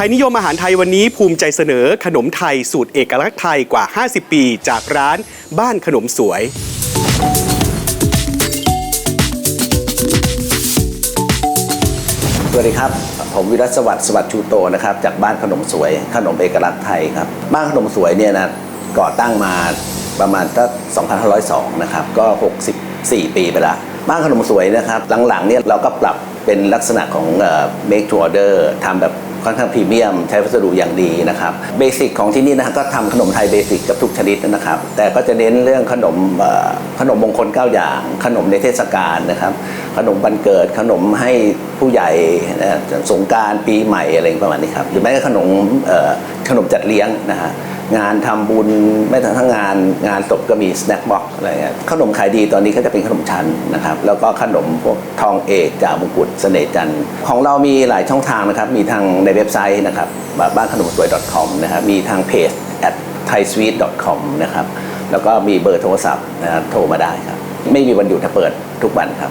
ทยนิยมอาหารไทยวันนี้ภูมิใจเสนอขนมไทยสูตรเอกลักษณ์ไทยกว่า 50 ปี จากร้านบ้านขนมสวย สวัสดีครับ ผมวิรัตสวัสดิ์สวัสดิ์ชูโตนะครับ จากบ้านขนมสวย ขนมเอกลักษณ์ไทยครับ บ้านขนมสวยเนี่ยนะก่อตั้งมาประมาณตั้ง2502 นะครับ ก็ 64 ปีไปและ บ้านขนมสวยนะครับหลังๆเนี่ยเราก็ปรับเป็นลักษณะของ make to order ทำแบบค่อนข้างพรีเมียม ใช้วัสดุอย่างดีนะครับเบสิกของที่นี่นะก็ทำขนมไทยเบสิกกับทุกชนิดนะครับ แต่ก็จะเน้นเรื่องขนมขนมมงคล 9 อย่าง ขนมในเทศกาลนะครับ ขนมวันเกิดขนมให้ผู้ใหญ่สงกรารปีใหม่อะไรประมาณนี้ครับหรือแม้แต่ขนมขนมจัดเลี้ยงนะฮะ งานทำบุญแม้แต่ทั้งงานงานศพก็มีสแน็คบ็อกอะไรเงี้ยขนมขายดีตอนนี้ก็จะเป็นขนมชั้นนะครับ แล้วก็ขนมพวกทองเอกจ่ามงกุฎเสน่ห์จันของเรามีหลายช่องทางนะครับ มีทางในเว็บไซต์นะครับบ้านขนมสวย .com นะครับมีทางเพจ at thaisweet.com นะครับแล้วก็มีเบอร์โทรศัพท์นะครับโทรมาได้ครับ ไม่มีวันหยุดถ้าเปิดทุกวันครับ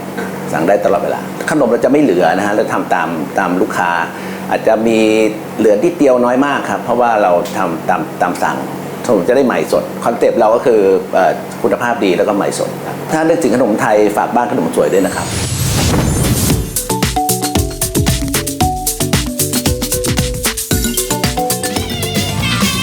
สั่งได้ตลอดเวลา ขนมเราจะไม่เหลือนะฮะเราทำตามตามลูกค้า อาจจะมีเหลือที่เดียวน้อยมากครับ เพราะว่าเราทำตามตามสั่งขนมจะได้ใหม่สดคอนเซปต์เราก็คือเอ่อคุณภาพดีแล้วก็ใหม่สดครับถ้านึกถึงขนมไทยฝากบ้านขนมสวยด้วยนะครับ